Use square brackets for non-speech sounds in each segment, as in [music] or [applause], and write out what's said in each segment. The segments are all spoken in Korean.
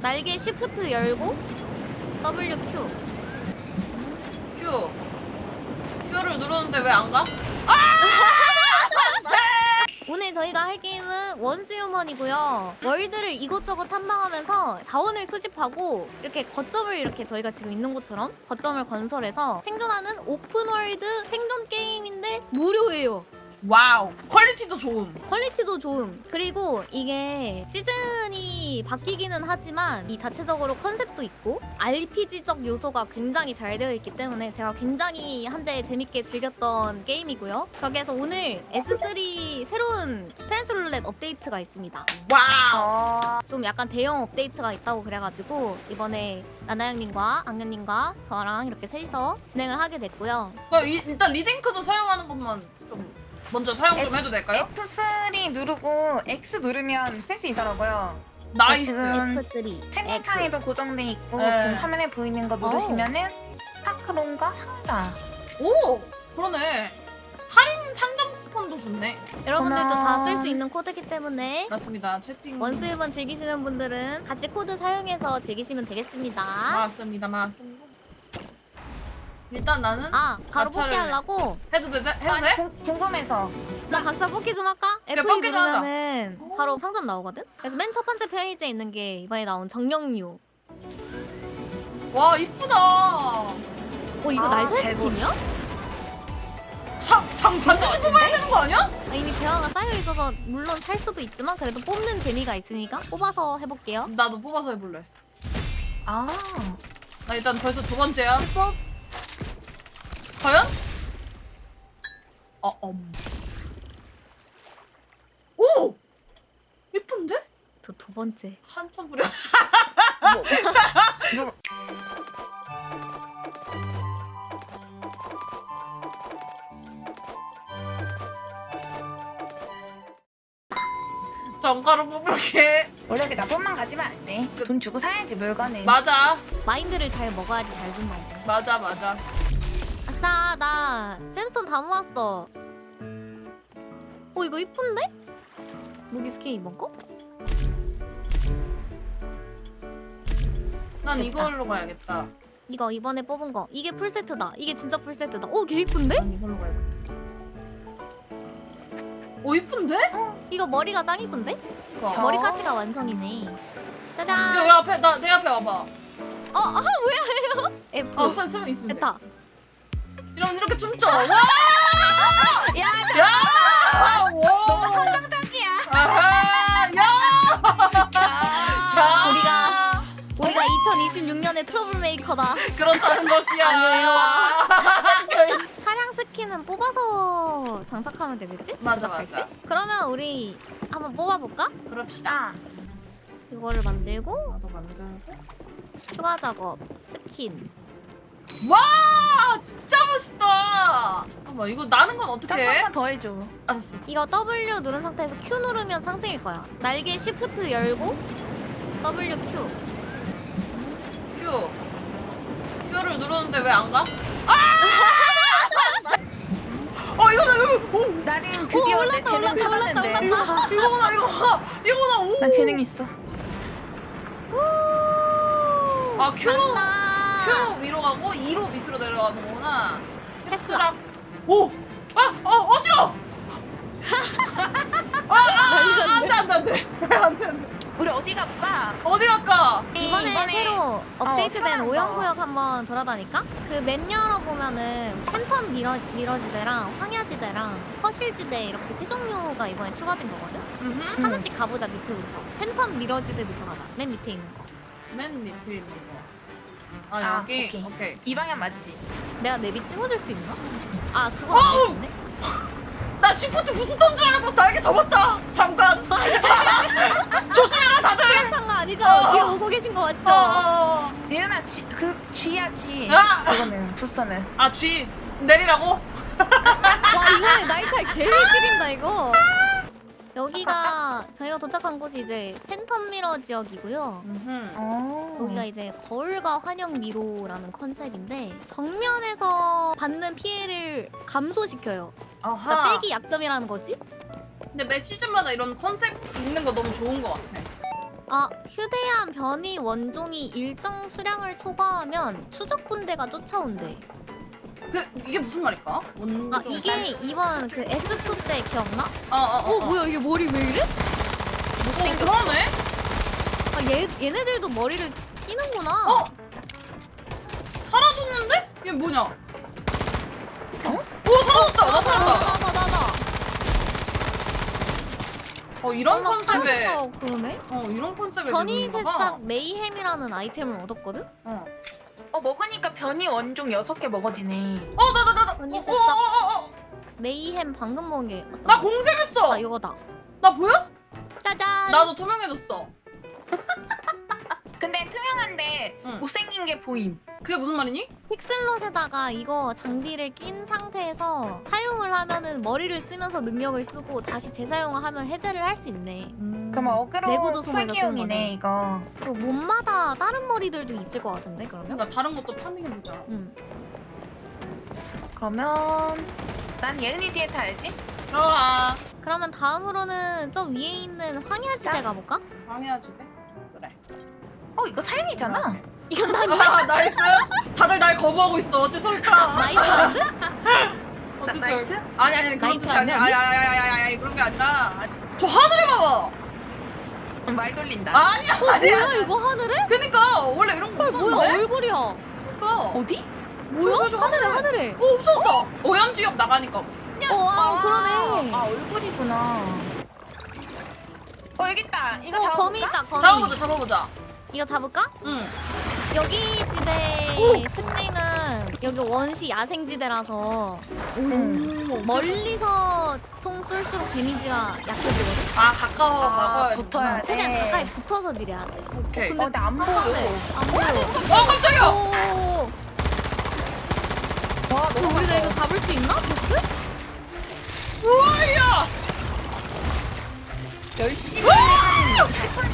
날개 시프트 열고 WQ. Q. Q를 누르는데 왜 안 가? 오늘 저희가 할 게임은 원수유먼이고요. 월드를 이곳저곳 탐방하면서 자원을 수집하고 이렇게 거점을 이렇게 저희가 지금 있는 곳처럼 거점을 건설해서 생존하는 오픈월드 생존 게임인데 무료예요. 와우. 퀄리티도 좋음. 퀄리티도 좋음. 그리고 이게 시즌이 바뀌기는 하지만 이 자체적으로 컨셉도 있고 RPG적 요소가 굉장히 잘 되어 있기 때문에 제가 굉장히 한때 재밌게 즐겼던 게임이고요. 거기에서 오늘 S3 새로운 트랜스룰렛 업데이트가 있습니다. 와우. 어, 좀 약간 대형 업데이트가 있다고 그래가지고 이번에 나나양님과 악녀님과 저랑 이렇게 셋이서 진행을 하게 됐고요. 이- 일단 리딩크도 사용하는 것만 좀 먼저 사용 좀 해도 될까요? F3 누르고 X 누르면 쓸 수 있더라고요. 나이스. 지금 F3. 채팅창에도 고정돼 있고 네. 지금 화면에 보이는 거 누르시면은 스타크론과 상자. 오 그러네. 할인 상점 쿠폰도 좋네. 여러분들도 다. 쓸 수 있는 코드기 때문에 맞습니다. 채팅. 원수일번 즐기시는 분들은 같이 코드 사용해서 즐기시면 되겠습니다. 맞습니다. 맞습니다. 일단 나는 아, 바로 가차를 뽑기 하려고? 해도 돼? 해도 아니, 돼? 궁- 궁금해서 나 각자 뽑기 좀 할까? 그래, F2 뽑기 좀 하자. 누르면은 바로 상점 나오거든? 그래서 맨 첫 번째 페이지에 있는 게 이번에 나온 정령류. 와 이쁘다. 어, 이거 아, 날탈 잘 스킨이야? 장, 장 반드시 뽑아야 되는 거 아니야? 아, 이미 대화가 쌓여 있어서 물론 살 수도 있지만 그래도 뽑는 재미가 있으니까 뽑아서 해볼게요. 나도 뽑아서 해볼래. 아 나 일단 벌써 두 번째야. 뽑. 과연? 어, 엄. 오! 예쁜데? 저두 번째. 한참 부려. 뭐, 누 [laughs] 정가로 뽑을게. 원래 이렇게 나쁜만 가지면 안 돼. 돈 주고 사야지 물건을. 맞아. 마인드를 잘 먹어야지 잘 준다고. 맞아, 맞아. 아싸, 나 잼스톤 다 모았어. 어, 이거 이쁜데? 무기 스킨 이번 거? 난. 이걸로 가야겠다. 이거 이번에 뽑은 거. 이게 풀세트다. 이게 진짜 풀세트다. 오, 개 이쁜데? 난 이걸로 가야겠다. 오, 이쁜데? 이거 머리가 짱 이쁜데? 어. 머리까지가 완성이네. 야, 짜잔. 왜 앞에, 나, 내 앞에 와봐. 어, 아, 뭐야, 이거? F. 어, 선, 선은 있으면 돼. 됐다. 이러면 이렇게 춤춰. 와! 야 야! 와! 너무 선정적이야. 아하! 야! 야! 우리가 우리가 2026년의 트러블 메이커다. 그렇다는 것이야. 아니요, 일로 와. 차량 스킨은 뽑아서 장착하면 되겠지? 맞아, 맞아. 때? 그러면 우리 한번 뽑아볼까? 그럽시다. 아 이거를 만들고 나도 만들고. 추가 작업 스킨. 와! 진짜 멋있다. 잠깐만, 이거 나는 건 어떻게 해? 더 해줘. 알았어. 이거 W 누른 상태에서 Q 누르면 상승일 거야. 날개 Shift 열고 W Q. Q. Q를 누르는데 왜 안 가? 아! 어, 이거다, 이거. 오! 나린 드디어 내 올랐다, 재능 올랐다, 찾았는데. 올랐다, 이거, [laughs] 이거구나, 이거. 이거구나, 오! 난 재능 있어. 우! 아, Q로, 간다. Q 위로 가고 2로 밑으로 내려가는 거구나. 캡슐아. 오! 아! 어, 어지러워! [laughs] 아, 아, 아, 안 돼, 안 돼, 안 돼. 안 돼, 안 돼. 우리 어디 가볼까? 어디 갈까? 이번에, 새로 업데이트된 편한 거. 오영구역 한번 돌아다니까? 그 맵 열어보면은 팬텀 미러, 미러지대랑 황야지대랑 허실지대 이렇게 세 종류가 이번에 추가된 거거든? 음흠. 음. 하나씩 가보자 밑에부터 팬텀 미러지대부터 가자 맨 밑에 있는 거 맨 밑에 있는 거. 아, 아, 여기? 오케이. 오케이. 이 방향 맞지? 내가 내비 찍어줄 수 있나? 아 그거 어우! 안 되겠네? [laughs] 나 시프트 부스턴 줄 알고 날개 접었다. 잠깐. [laughs] 조심해라 다들. 탄거 아니죠? 어. 뒤에 오고 계신 거 맞죠? 어. 예은아 G 그 G야 G. 아! 그거는 부스터는. 아, G 내리라고? 와 이번에 나이탈 개를 지린다 이거 [laughs] 여기가 저희가 도착한 곳이 이제 팬텀 미러 지역이고요 음흠. 어. 여기가 이제 거울과 환영 미로라는 컨셉인데 정면에서 받는 피해를 감소시켜요. 그러니까 아하. 빼기 약점이라는 거지? 근데 매 시즌마다 이런 컨셉 있는 거 너무 좋은 것 같아. 아 휴대한 변이 원종이 일정 수량을 초과하면 추적 군대가 쫓아온대. 그 이게 무슨 말일까? 아 이게 이번 그 S2 때 기억나? 어어 어. 어 뭐야 이게 머리 왜 이래? 어, 그러네. 아 얘 얘네들도 머리를 끼는구나. 어? 사라졌는데? 얘 뭐냐? 어? 오 사라졌다. 나타났다. 나나 나 나. 어 이런 컨셉에. 그러네. 어 이런 컨셉에 변이 봐. 새싹 메이햄이라는 아이템을 얻었거든. 어. 어 먹으니까 변이 원종 6개 먹어지네. 어 나 나 나나. 변이 어, 새싹. 어, 어, 어. 메이햄 방금 먹은 게 어떤? 나? 공색했어. 아 이거다. 나 보여? 짜잔. 나도 투명해졌어. [laughs] 근데 투명한데 응. 못생긴 게 보임. 그게 무슨 말이니? 픽슬롯에다가 이거 장비를 낀 상태에서 사용을 하면은 머리를 쓰면서 능력을 쓰고 다시 재사용을 하면 해제를 할 수 있네. 그럼 어그로 쓰는 풀기용이네 거네. 이거. 그 몸마다 다른 머리들도 있을 것 같은데 그러면? 나 다른 것도 파밍해보자. 응. 그러면 난 예은이 뒤에 타야지. 들어와. 그러면 다음으로는 저 위에 있는 황야지대 자. 가볼까? 방해하지 돼? 그래. 어 이거 삶이잖아. 이건 난아 나이스. 다들 날 거부하고 있어. 어째 설까? 나이스한데? 어째 나- 나이스? 설? 아니 아니 그런 나이스 뜻이 아니야. 아니야? 아니 아니 아니 아니 아니 그런 게 아니라. 아니, 저 하늘에 봐봐. 응, 말 돌린다. 아니야 아니야. 뭐야 이거 하늘에? 그니까 원래 이런 거 헐 뭐야 없었는데. 얼굴이야 그니까. 어디? 뭐야? 저, 하늘에 하늘에. 하늘에 어 없었다. 오염지역 나가니까 없어. 어 아, 그러네 아 얼굴이구나. 어 여기 있다. 이거 어, 잡아볼까? 거미 있다 거미 잡아보자 잡아보자. 이거 잡을까? 응. 여기 지대 특징은 여기 원시 야생지대라서 응. 멀리서 총 쏠수록 데미지가 약해지거든 아 가까워 아, 가까워. 붙어야 돼. 최대한 가까이 붙어서 딜해야 돼 오케이. 근데 어, 근데 안 보여. 깜깜해. 안 보여 어 깜짝이야. 오 와 그 너무 우리가. 이거 잡을 수 있나? 보스? 우와야. 열심히 한 10분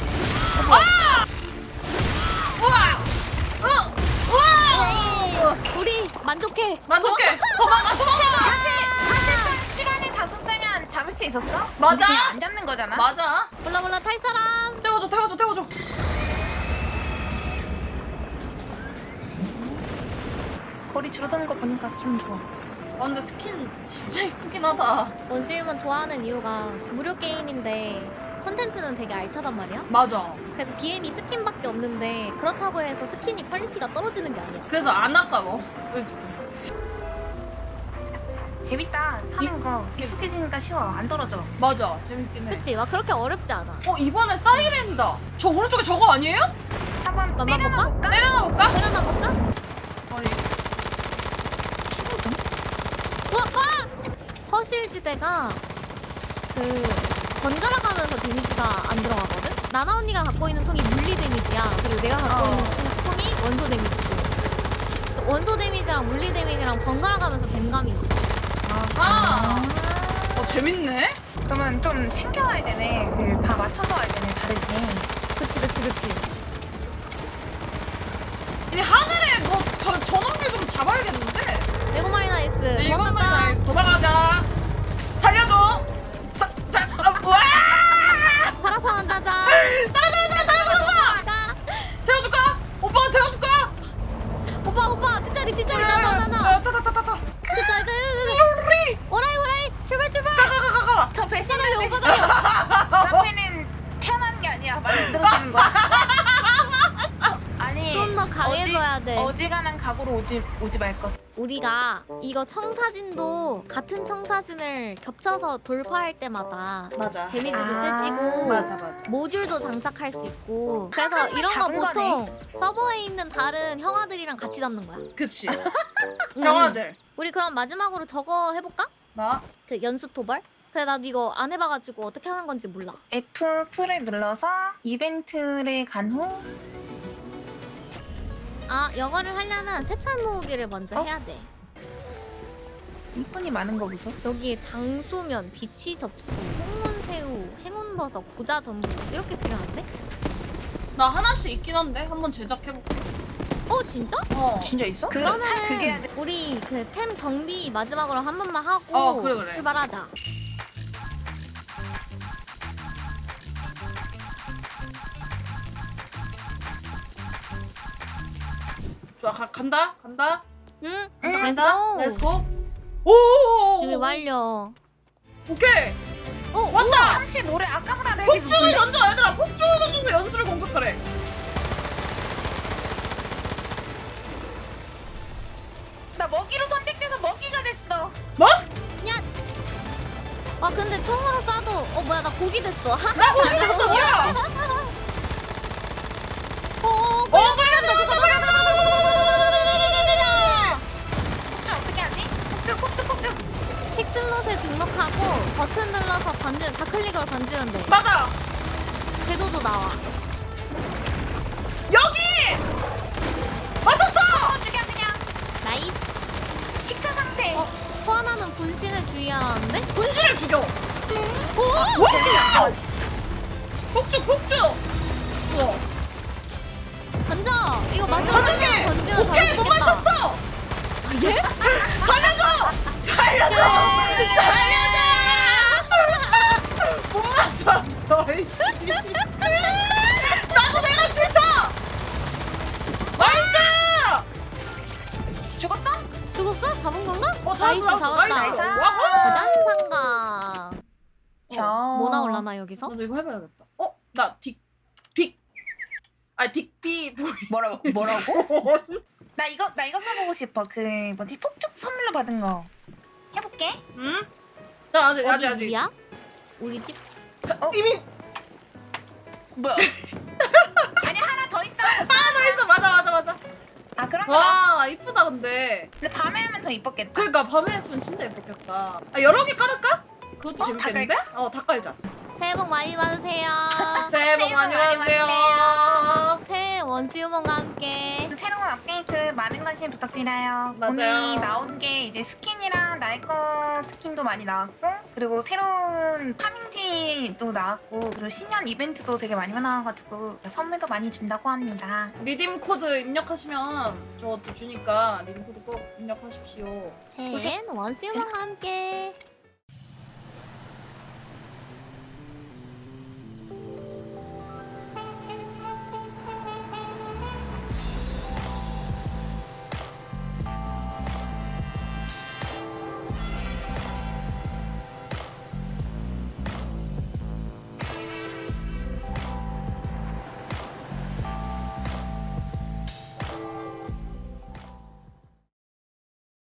맞아. 그냥 안 잡는 거잖아. 맞아. 몰라 몰라 탈 사람 태워줘 태워줘 태워줘. 거리 줄어드는 거 보니까 기분 좋아. 아 근데 스킨 진짜 이쁘긴 하다. 원실문 좋아하는 이유가 무료 게임인데 컨텐츠는 되게 알차단 말이야 맞아. 그래서 BM이 스킨밖에 없는데 그렇다고 해서 스킨이 퀄리티가 떨어지는 게 아니야 그래서 안 아까워 솔직히. 재밌다. 하는 거 익숙해지니까 쉬워. 안 떨어져. 맞아 재밌긴 해. 그치 막 그렇게 어렵지 않아 어 이번에 사이렌이다. 저 오른쪽에 저거 아니에요? 한번 맛만 때려놔 볼까? 볼까? 내려놔 볼까? 때려나 볼까? 아니 와! 와! 허실지대가 그 번갈아 가면서 데미지가 안 들어가거든? 나나 언니가 갖고 있는 총이 물리 데미지야 그리고 내가 갖고 어. 있는 치- 총이 원소 데미지고 그래서 원소 데미지랑 물리 데미지랑 번갈아 가면서 댐감이 있어 아. 어 재밌네. 그러면 좀 챙겨와야 되네. 그 다 맞춰서 와야 되네. 다르게. 그치 그치 그치 이 하늘에 뭐저 저놈들 좀 잡아야겠는데. 레고 마리 나이스 네, 이것만 도망가자 나이스 도망가자. 살려줘. 사, 사, 아, 와! 살아서 한다자 사라져 사라져 사라져. 가 태워줄까? 오빠가 태워줄까? 오빠 오빠 뒷자리 뒷자리 나나 나나 타타타타타. 뒷자리 우리 오라이 오라이 출발 출발 가가가가가. 달려 사페는 태어나는 게 아니야. 만들어지는 거야. 아니. 좀 더 강해져야 돼 어지간한 각오로 오지 오지 말 것. 우리가 이거 청사진도 같은 청사진을 겹쳐서 돌파할 때마다 맞아. 데미지도 아. 세지고 맞아 맞아. 모듈도 장착할 수 있고 그래서 이런 거 잡은 보통 서버에 있는 다른 형아들이랑 같이 잡는 거야 그치. 음. 형아들. 우리 그럼 마지막으로 저거 해볼까? 나 그 연수 토벌? 그래 나도 이거 안 해봐가지고 어떻게 하는 건지 몰라 F2를 눌러서 이벤트를 간 후아 이거를 하려면 세찬 모으기를 먼저 어? 해야 돼 이쁜이 많은 거 보소. 여기 장수면, 비취 접시, 홍문새우, 행운버섯, 부자 전부 이렇게 필요한데? 나 하나씩 있긴 한데 한번 제작해볼게. 어 진짜? 어. 진짜 있어? 그러면 참 그게. 우리 그 템 정비 마지막으로 한 번만 하고 어, 그래, 그래. 좋아 가, 간다 간다 응. 응, 렛츠고. 렛츠고 오 준비 완료. 오케이 어, 왔다 35래 아까보다 렉이 폭죽을? 던져 얘들아 폭죽을 던져서 연수를 공격하래 나 먹이로 선택돼서 먹이가 됐어 뭐? 아 근데 총으로 쏴도 어 뭐야 나 고기 됐어. 나 거기 있어 뭐야 [laughs] 어, 어, 어 빨리 간다 간다 빨리 간다 폭죽 어떻게 하지? 폭죽 킥슬롯에 등록하고 버튼 눌러서 던지면 좌클릭으로 던지면 돼. 맞아 궤도도 나와. 여기 맞췄어 폭죽이야 그냥 나이스. 식사 상태 어 소환하는 분신에 주의하라는데? 분신을 죽여 오! 와 폭죽 폭죽 죽어 던져. 이거 마지막 번 던지면 오케이 못. 맞췄어 예? [laughs] 살려줘 살려줘 살려줘 못 맞췄어 이씨 나도 내가 싫다 나이스 죽었어? 죽었어? 잡은 건가? 어 나이스 잡았어 잡았어 잡았다. 나이스 나이스. 와호 가장 상가. 자. 뭐 나올라나 여기서? 나도 이거 해봐야겠다 어? 나 딕 빅 아 딕비 뭐라고? 뭐라고? [laughs] 나 이거 나 이거 써보고 싶어 그 뭐지 폭죽 선물로 받은 거 해볼게. 응? 자 아직 아직 어디 아직 집이야? 우리 집? 이미 뭐야? [laughs] 아니 하나 더 있어. 하나 더 있어. 맞아 맞아 맞아. 아 그런 거와 이쁘다 근데. 근데 밤에 하면 더 이뻤겠다. 그러니까 밤에 했으면 진짜 예뻤겠다. 아 여러 개 깔을까? 그것도 어, 재밌겠는데? 어다 깔자 새해 복 많이 받으세요. [laughs] 새해 복 많이 받으세요 새해 원수유mon과 함께 새로운 업데이트 많은 관심 부탁드려요. 맞아요. 오늘 나온 게 이제 스킨이랑 거 스킨도 많이 나왔고 그리고 새로운 파밍지도 나왔고 그리고 신년 이벤트도 되게 많이 나와가지고 선물도 많이 준다고 합니다. 리딤 코드 입력하시면 저도 주니까 리딤 코드 꼭 입력하십시오 새해엔 원수유mon과 함께